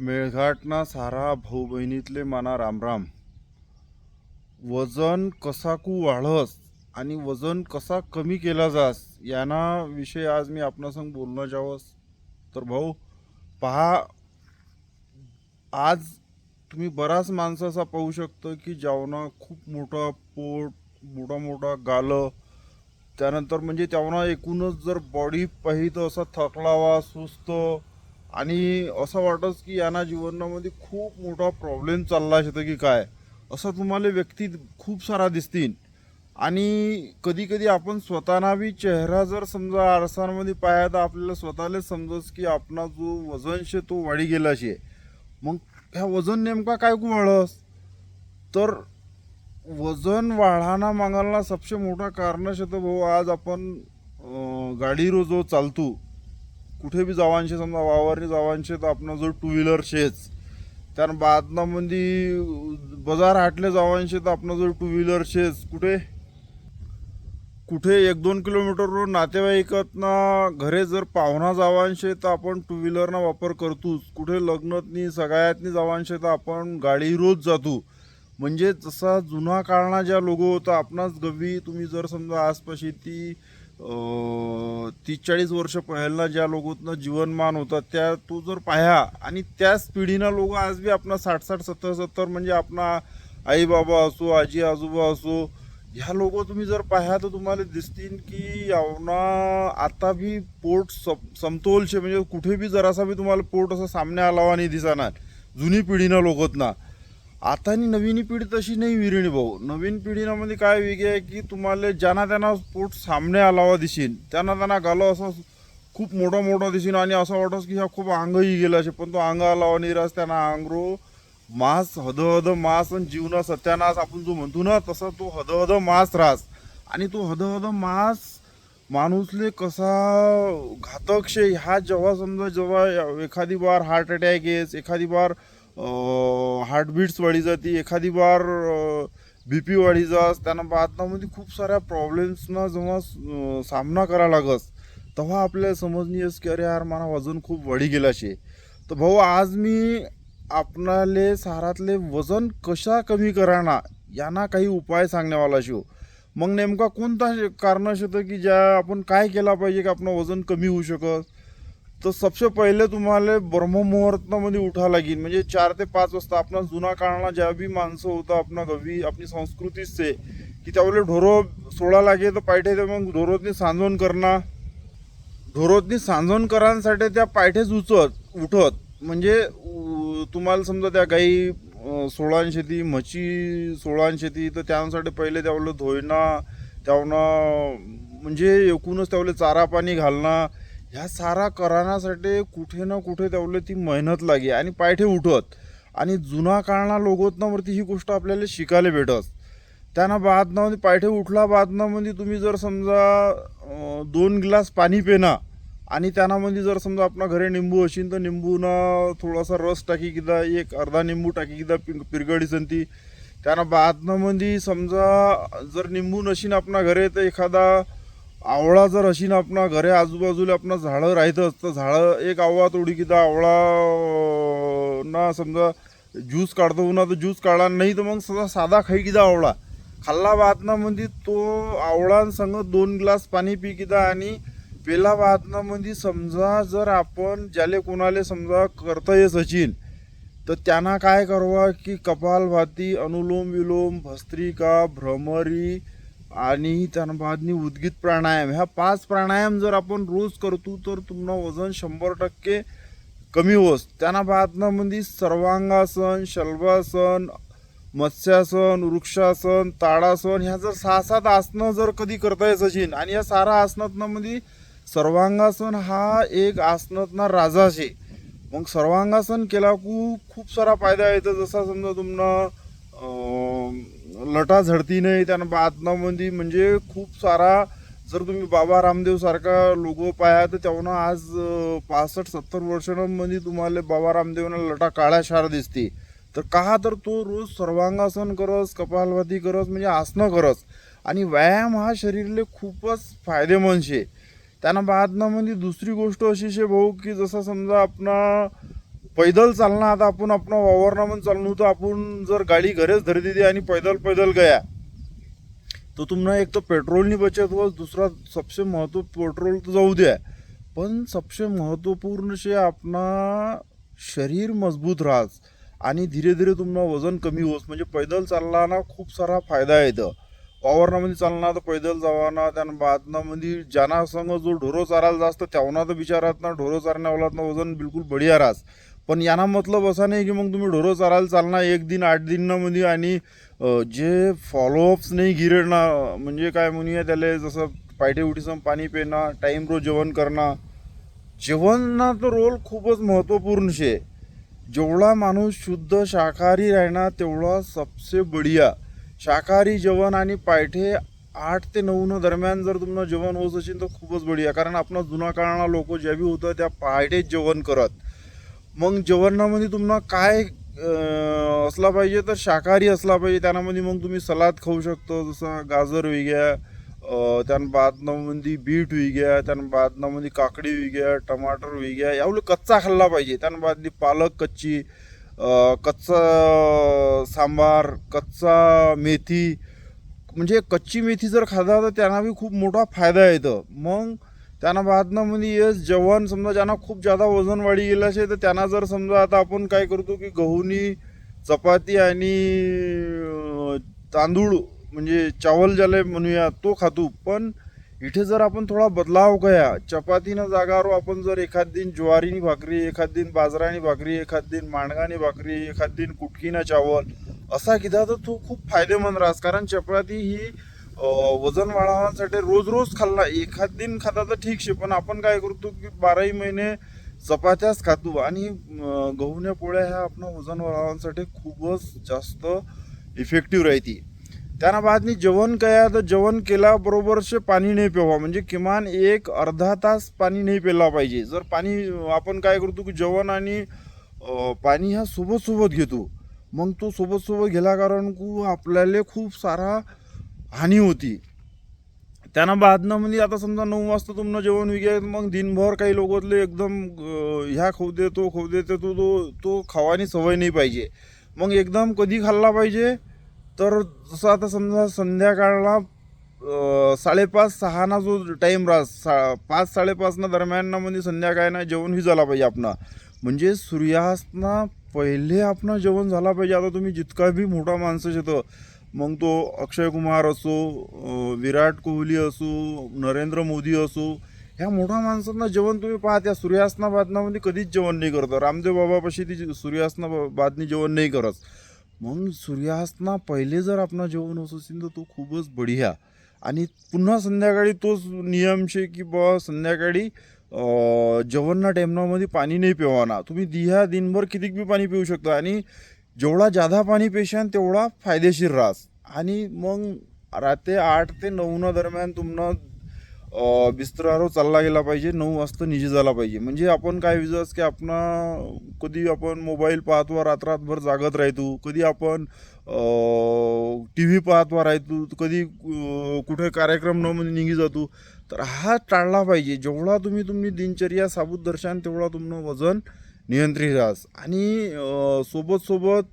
मेळघाटना सारा भाऊ बहिणीतले माना रामराम. वजन कसा कू वाढस आणि वजन कसा कमी केला जास याना विषय आज मी आपणासंग बोलणं जावस. तर भाऊ पहा आज तुम्ही बराच माणसं असा पाहू शकतो की जेवणं खूप मोठा पोट मोठा मोठा गालं. त्यानंतर म्हणजे त्यावना एकूणच जर बॉडी पाहिजे असा थकलावा सुस्त आणि असं वाटत की यांना जीवनामध्ये खूप मोठा प्रॉब्लेम चालला असतं की काय? असं तुम्हाला व्यक्ती खूप सारा दिसतील. आणि कधी कधी आपण स्वतःना बी चेहरा जर समजा आरसांमध्ये पाया तर आपल्याला स्वतःलाच समजस की आपला जो वजन शे तो वाढी गेला शे. मग ह्या वजन नेमका काय वाढस तर वजन वाढाना मागायला सबसे मोठा कारण शेतं भाऊ आज आपण गाडी गाडीवर जो चालतो. कुठे बी जावांशे समजा वावरने जावांशे तर आपण जो टू व्हीलर शेच. त्यानं बातनामध्ये बाजार हाटले जावांशे तर आपण जो टू व्हीलर शेच. कुठे? कुठे एक दोन किलोमीटरवर नातेवाईकातनं घरे जर पाहुणा जावांशे तर आपण टू व्हीलरना वापर करतोच. कुठे लग्नातनी सगळ्यातनी जावांशे तर आपण गाडी रोज जातो. म्हणजे जसा जुना काळना ज्या लोगो होता आपणाच गवी तुम्ही जर समजा आसपाशी ती तीस चाळीस वर्ष पहिला ज्या लोकांना जीवनमान होता त्या तो जर पाह्या आणि त्याच पिढीनं लोक आज बी आपणा साठ साठ सत्तर सत्तर म्हणजे आपणा आई बाबा असो आजी आजोबा असो ह्या लोक तुम्ही जर पाह्या तर तुम्हाला दिसतील की यावना आता बी पोट सम समतोलशे म्हणजे कुठे बी जरासा बी तुम्हाला पोट असं सामने आलावा नाही दिसणार जुनी पिढीनं लोकतना. आतानी नवीन पिढी तशी नाही विरिणी भाऊ. नवीन पिढीनामध्ये काय वेगळे आहे की तुम्हाला ज्यांना त्यांना स्पोर्ट सामने आलावा दिसेल त्यांना त्यांना गालो असं खूप मोठा मोठा दिसेल आणि असं वाटस की ह्या खूप अंगही गेला असे. पण तो अंग आलावा निराश त्यांना अंगरो मास हद हद मास आणि जीवना सत्यानाश आपण जो म्हणतो ना तसा तो हद हद मास रास आणि तो हद हद मास माणूसले कसा घातक शे. ह्या जेव्हा समजा जेव्हा एखादी बार हार्ट अटॅक येस एखादी बार हार्टबीट्स वाढी जाते एखादी बार बी पी वाढी जास त्यांना बातम्यामध्ये खूप साऱ्या प्रॉब्लेम्सना जेव्हा सामना करा लागस तेव्हा आपल्याला समजणी येस की अरे यार मला वजन खूप वाढी गेला शे तर भाऊ आज मी आपणाले सारातले वजन कशा कमी कराना यांना काही उपाय सांगण्यावाला शिव मग नेमका कोणता कारण असतं की ज्या आपण काय केला पाहिजे की आपलं वजन कमी होऊ शकत? तर सबसे पहिले तुम्हाला ब्रह्ममुहूर्तामध्ये उठा लागेल म्हणजे चार ते पाच वाजता आपण जुना काळाला ज्या बी माणसं होतं आपण गवी आपली संस्कृतीच आहे की त्यावेळेला ढोरो सोळा लागे तर पायठे ते मग ढोरोतनी सांजवण करणं ढोरोतनी सांजवण करांसाठी त्या पायठेच उचत उठत। म्हणजे तुम्हाला समजा त्या गाई अं, सोळान शेती म्हशी सोळान शेती तर त्यासाठी पहिले त्यावेळेला धोयणं त्यावनं म्हणजे एकूणच त्यावेळेला चारा पाणी घालणं ह्या सारा करण्यासाठी कुठे ना कुठे त्यावले ती मेहनत लागे आणि पायठे उठत. आणि जुना काळना लोगोतनावरती ही गोष्ट आपल्याला शिकायला भेटत. त्यांना बादनामध्ये पायठे उठला बादनामध्ये तुम्ही जर समजा दोन ग्लास पाणी पेना आणि त्यानामध्ये जर समजा आपणा घरी निंबू असेल तर निंबूनं थोडासा रस टाकी किंवा एक अर्धा निंबू टाकी किंवा पिंग पिरगडी ती त्यानं बादनामध्ये समजा जर निंबू नशीन आपणा घरे तर एखादा आवळा जर अशी ना आपणा घरे आजूबाजूला आपणा झाडं राहतंच तर झाडं एक आवळा तोडी किंवा आवळा ना समजा ज्यूस काढतो ना तर ज्यूस काढला नाही तर मग सदा साधा खाई किंवा आवळा. खाल्ला बातनामध्ये म्हणजे तो आवळांसंग दोन ग्लास पाणी पी किदा आणि पेला बातनामध्ये म्हणजे समजा जर आपण ज्याले कोणाले समजा करता येत सचिन तर त्यांना काय करवा की कपालभाती अनुलोम विलोम भस्त्रिका भ्रमरी आणि त्यानं बादनी उद्गीत प्राणायाम. ह्या पाच प्राणायाम जर आपण रोज करतो तर तुमनं वजन शंभर टक्के कमी होस. त्यांना म्हणजे सर्वांगासन शल्वासन मत्स्यासन वृक्षासन ताडासन ह्या जर सहा सात आसनं जर कधी करता येत आणि या सारा आसनातनामध्ये म्हणजे सर्वांगासन हा एक आसनातना राजा शे मग सर्वांगासन केला खूप सारा फायदा येतो जसा समजा तुम्हाला लटा झडती नाही त्यानं बातम्यामध्ये म्हणजे खूप सारा जर तुम्ही बाबा रामदेव सारखा लोगो पाया तर तेव्हा आज पासष्ट सत्तर वर्षांमध्ये म्हणजे तुम्हाला बाबा रामदेवना लटा काळ्या शार दिसते. तर का तर तो रोज सर्वांगासन करस कपालभाती करस म्हणजे आसनं करस. आणि व्यायाम हा शरीरले खूपच फायदेमंद शे. त्यानं बादनामध्ये दुसरी गोष्ट अशी शे भाऊ की जसं समजा आपणा पैदल चालणं आता आपण आपण वावरणामध्ये चालणं होतं आपण जर गाडी घरेच धरी दिली आणि पैदल पैदल गया तो तुम्हाला एक तर पेट्रोलनी बचत व दुसरा सबसे महत्त्व पेट्रोल तर जाऊ द्या. पण सबसे महत्त्वपूर्ण शे आपणा शरीर मजबूत राहस आणि धीरे धीरे तुम्हाला वजन कमी होस म्हणजे पैदल चालताना खूप सारा फायदा येतं वावरणामध्ये चालणार तर पैदल जावाना त्यानं बातनामध्ये ज्यांना संग जो ढोरो चारायला जास्त त्यावना तर विचारात ना ढोरो चारण्यावाला वजन बिलकुल बढिया राहस पण यांना मतलब असा नाही की मग तुम्ही ढोरं चारायला चालणार एक दिन आठ दिनामध्ये आणि जे फॉलोअप्स नाही गिरडणार म्हणजे काय म्हणूया त्याला जसं पायटे उठीसम पाणी पिणं टाईम रोज जेवण करणं. जेवणाचा रोल खूपच महत्त्वपूर्ण शे. जेवढा माणूस शुद्ध शाकाहारी राहणार तेवढा सबसे बढिया. शाकाहारी जेवण आणि पायठे आठ ते नऊ दरम्यान जर तुम्हाला जेवण होत असेल तर खूपच बढिया. कारण आपण जुना काळाला लोक ज्या बी होतं त्या पायटेच जेवण करत. मग जेवणामध्ये तुम्हाला काय असला पाहिजे तर शाकाहारी असला पाहिजे. त्यामध्ये मग तुम्ही सलाद खाऊ शकतो जसं गाजर होई अं, त्यान बादनामध्ये बीट वेगळ्या त्यान बादनामध्ये काकडी वेगळ्या टमाटर वेगळ्या यावलं कच्चा खाल्ला पाहिजे. त्यान बादली पालक कच्ची कच्चा सांबार कच्चा मेथी म्हणजे कच्ची मेथी जर खाता तर त्यांना बी खूप मोठा फायदा येतो मग त्यांना म्हणजे येस जेवण समजा ज्यांना खूप जादा वजन वाढी गेलं असेल तर त्यांना जर समजा आता आपण काय करतो की गहूनी चपाती आणि तांदूळ म्हणजे चावल ज्याला म्हणूया तो खातो. पण इथे जर आपण थोडा बदलाव कया चपातीनं जागावर आपण जर एखाद दिन ज्वारीनी भाकरी एखाद दिन बाजरानी भाकरी एखाद दिन मांडगानी भाकरी एखाद दिन कुटकीनं चावल असा किदा तर तो खूप फायदेमंद राहस कारण चपाती ही वजन वाढवण्यासाठी रोज रोज खाल्ला. एखाद दिन खाता तर ठीक शे पण आपण काय करतो की बाराही महिने चपात्याच खातो. आणि गहूण्या पोळ्या ह्या आपण वजन वाढवण्यासाठी खूपच जास्त इफेक्टिव्ह राहते. त्यांना बादनी जेवण काय तर जेवण केल्याबरोबरचे पाणी नाही प्यावा. म्हणजे किमान एक अर्धा तास पाणी नाही प्यायला पाहिजे. जर पाणी आपण काय करतो की जेवण आणि पाणी ह्या सोबत सोबत घेतो. मग तो सोबत सोबत गेल्या कारण को आपल्याला खूप सारा हानी होती. त्यांना बादनं म्हणजे आता समजा नऊ वाजता तुमनं जेवण विगे मग दिनभर काही लोकातले एकदम ह्या खाऊ दे तो खाऊ दे तो तो तो खावानी सवय नाही पाहिजे. मग एकदम कधी खाल्ला पाहिजे? तर जसं आता समजा संध्याकाळला साडेपाच सहाना जो टाईम राहत सा पाच साडेपाचना दरम्यानना म्हणजे संध्याकाळना जेवण ही झाला पाहिजे आपणा. म्हणजे सूर्यास्तना पहिले आपण जेवण झाला पाहिजे. आता तुम्ही जितका बी मोठा माणसं येतं मग तो अक्षय कुमार असो विराट कोहली असो नरेंद्र मोदी असो ह्या मोठ्या माणसांना जेवण तुम्ही पाहा त्या सूर्यास्तना बादनामध्ये कधीच जेवण नाही करत. रामदेव बाबापाशी ती सूर्यास्तना बादनी जेवण नाही करत. मग सूर्यासना पहिले जर आपण जेवण होत असेल तर तो खूपच बढिया. आणि पुन्हा संध्याकाळी तोच नियम शे की बा संध्याकाळी जेवणना टेमनामध्ये पाणी नाही पिवाना. तुम्ही दिह्या दिनभर कितीक बी पाणी पिऊ शकता. आणि जेवढा जादा पाणी पेशान तेवढा फायदेशीर राहस आणि मग रात्री आठ ते नऊना दरम्यान तुम्हाला अ, बिस्तरावर चालला गेला पाहिजे नऊ वाजता निजी झाला पाहिजे. म्हणजे आपण काय विजस की आपण कधी आपण मोबाईल पाहतो रात्रातभर जागत राहतो कधी आपण टी व्ही पाहतो राहतो कधी कुठे कार्यक्रम न म्हणजे निघी जातो तर हा टाळला पाहिजे. जेवढा तुम्ही तुम्ही दिनचर्या साबूत दर्शन तेवढा तुमनं वजन नियंत्रित राहस आणि सोबत सोबत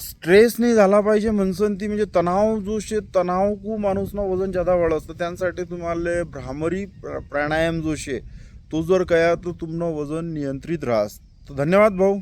स्ट्रेस नाही झाला पाहिजे म्हणसन ती म्हणजे तणाव जो शे तणाव कू माणूसनं वजन जादा वाढ असतं त्यासाठी तुम्हाला भ्रामरी प्र- प्राणायाम जो शे तो जर कया तर तुमनं वजन नियंत्रित राहस. तर धन्यवाद भाऊ.